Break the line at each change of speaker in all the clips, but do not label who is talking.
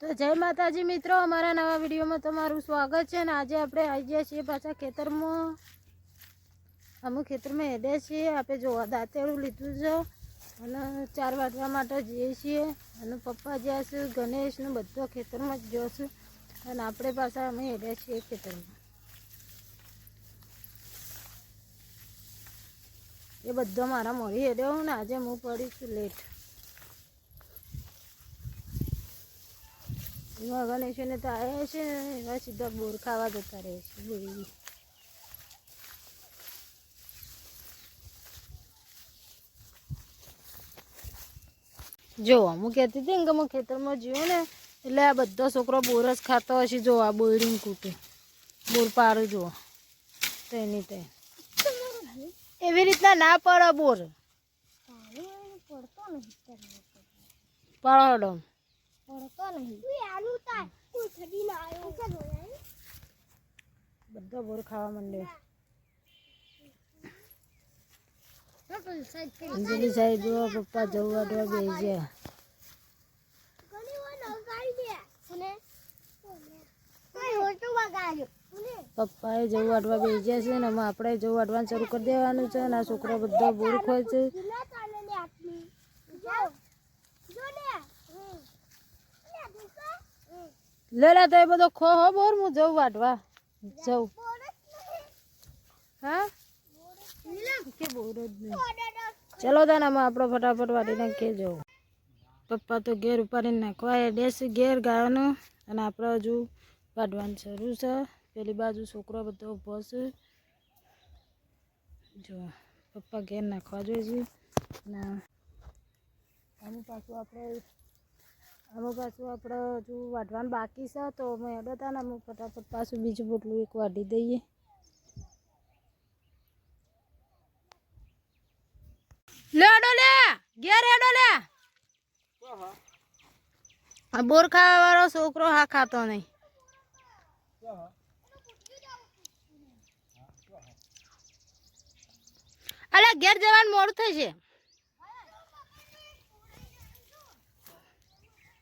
તો જય માતાજી મિત્રો, અમારા નવા વિડીયોમાં તમારું સ્વાગત છે ને આજે આપણે આવી ગયા છીએ પાછા ખેતરમાં. અમુક ખેતરમાં હેડ્યા છીએ, આપણે જોવા દાંતેડું લીધું છે અને ચાર વાટવા માટે જઈએ છીએ અને પપ્પા જ્યાં છે ગણેશનું બધું ખેતરમાં જ જોશું અને આપણે પાછા અમે હેડ્યા છીએ ખેતરમાં. એ બધો મારા મોડી હેડ્યો ને આજે હું પડી લેટ. એમાં ગણેશોને તો આવ્યા છે ને એવા સીધા બોર ખાવા જતા રહે છે બોરી. જો હું કહેતી હતી ને કે હું ખેતરમાં જીવો ને એટલે આ બધો છોકરો બોર જ ખાતો હશે જો આ બોરીને કૂટે. બોર પાડો જુઓ. તેની તે. એવી રીતના ના પડે બોર. પડો બધો બોર ખાવા માંડ્યો અંજલિ સાહેબ જો પપ્પા જવું દો બે ગયા. પપ્પાએ જવું વાટવા બે ગયા છે ને એમાં આપણે જવું વાટવાનું શરૂ કરી દેવાનું છે અને આ છોકરો બધો બોર ખોય છે લે લે તો એ બધો ખો હો બોર, હું જઉં વાટવા જવું હા? કે બોર જ નહીં ચલો દાનામાં આપણો ફટાફટ વાટીને કે જવું પપ્પા તો ઘેર ઉપાડીને નાખવા એ ડેસ ઘેર ગાયનું અને આપણે હજુ વાઢવાનું શરૂ છે. પેલી બાજુ છોકરો બધો ઊભો છે. જો, પપ્પા ઘેર નાખવા જોઈએ છે. અને આનું પાછું આપણે આમાં પાછું આપણે હજુ વાઢવાનું બાકી છે, તો અમે હેડો હતા ને અમે ફટાફટ પાછું બીજું પોટલું એક વાઢી દઈએ. લે હેડો લે, ઘેર હેડો લે. આ બોર ખાવા વાળો છોકરો હા ખાતો નહીં. અલે ઘેર જવાનું મોડું થશે.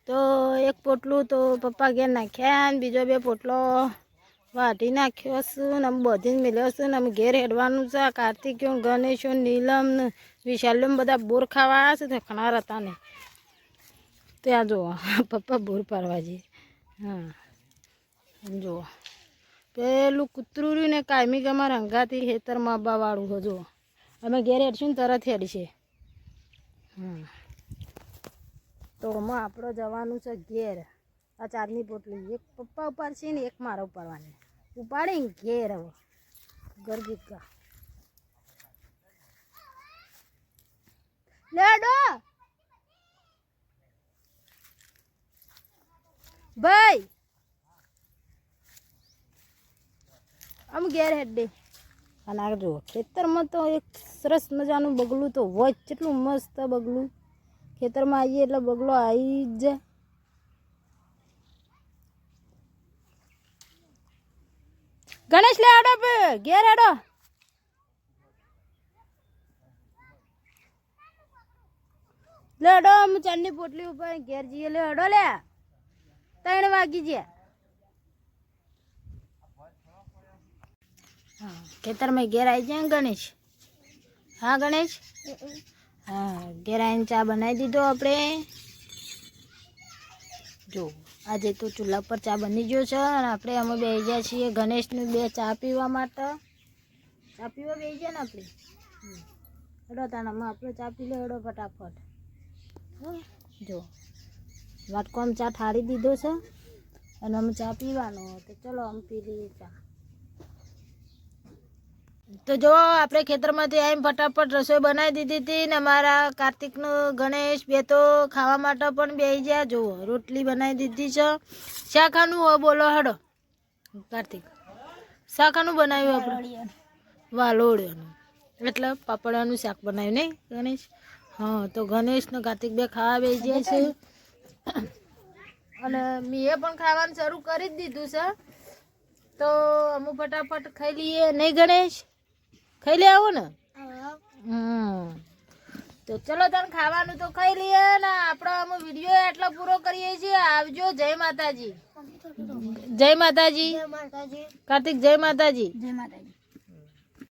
તો એક પોટલું તો પપ્પા ઘેર નાખ્યા ને બીજો બે પોટલો વાટી નાખ્યો છું ને અમે બધી જ મેળ્યો છું ને અમે ઘેર હેડવાનું છે. કાર્તિક ગણેશ નીલમ ને વિશાલ્યો બધા બોર ખાવા છે તો ખણાર હતા ને. ત્યાં જુઓ, પપ્પા બોર પાડવા જઈએ હા. જુઓ. પેલું કૂતરું રહ્યું ને કાયમી અમારા રંગાતી ખેતરમાં આવવાવાળું હજુ અમે ઘેર હેડશું ને તરત હેડશે. હમ તો એમાં આપણે જવાનું છે ઘેર. આ ચારની પોટલી. એક પપ્પા ઉપાડશે ને, એક મારા ઉપાડવાની ઉપાડીને ઘેર હવે. ગરગીત લેડો! ભાઈ! આમ ઘેર હેડે અને આ જુઓ ખેતરમાં તો એક સરસ મજાનું બગલું તો હોય જ. કેટલું મસ્ત બગલું. ખેતરમાં આવીએ એટલે બગલો આવી જ જાય. ગણેશ લે હેડો પે, ઘેર હેડો લે હેડો હું ચાંદની પોટલી ઉપર ઘેર જઈએ. લે હેડો લે. ત્રણ વાગી ગયા. હા ખેતરમાં ઘેર આવી જાય ને ગણેશ? હા, ગણેશ? હા ઘેર ચા બનાવી દીધો આપણે. જો, આજે તો ચૂલા પર ચા બની ગયો છે અને આપણે અમે બે ગયા છીએ ગણેશને બે ચા પીવા માટે. ચા પીવા બે ગયા ને આપણે? હડો તાણામાં આપણે ચા પી લે, હડો ફટાફટ. જો, વાટકોમ ચા ઠારી દીધો છે અને અમે ચા પીવાનો. તો ચલો, અમે પી લઈએ ચા. તો જો આપણે ખેતરમાંથી આવીને ફટાફટ રસોઈ બનાવી દીધી હતી ને અમારા કાર્તિકનું ગણેશ બે તો ખાવા માટે પણ બે ગયા. જુઓ રોટલી બનાવી દીધી છે. શાખાનું હોય બોલો હડો. કાર્તિક શાખાનું બનાવ્યું આપણે? વાલોડિયાનું. એટલે પાપડાનું શાક બનાવ્યું નહીં ગણેશ? હા તો ગણેશ ને કાર્તિક બે ખાવા બે જાય છે. અને મેં પણ ખાવાનું શરૂ કરી જ દીધું છે. તો અમુક ફટાફટ ખાઈ લઈએ. નહીં ગણેશ? ખાઈ લે આવો ને. હમ. તો ચલો તને ખાવાનું તો ખાઈ લઈએ ને. આપણો અમે વીડિયો એટલો પૂરો કરીએ છીએ. આવજો જય માતાજી. જય માતાજી. કાર્તિક જય માતાજી.
જય માતાજી.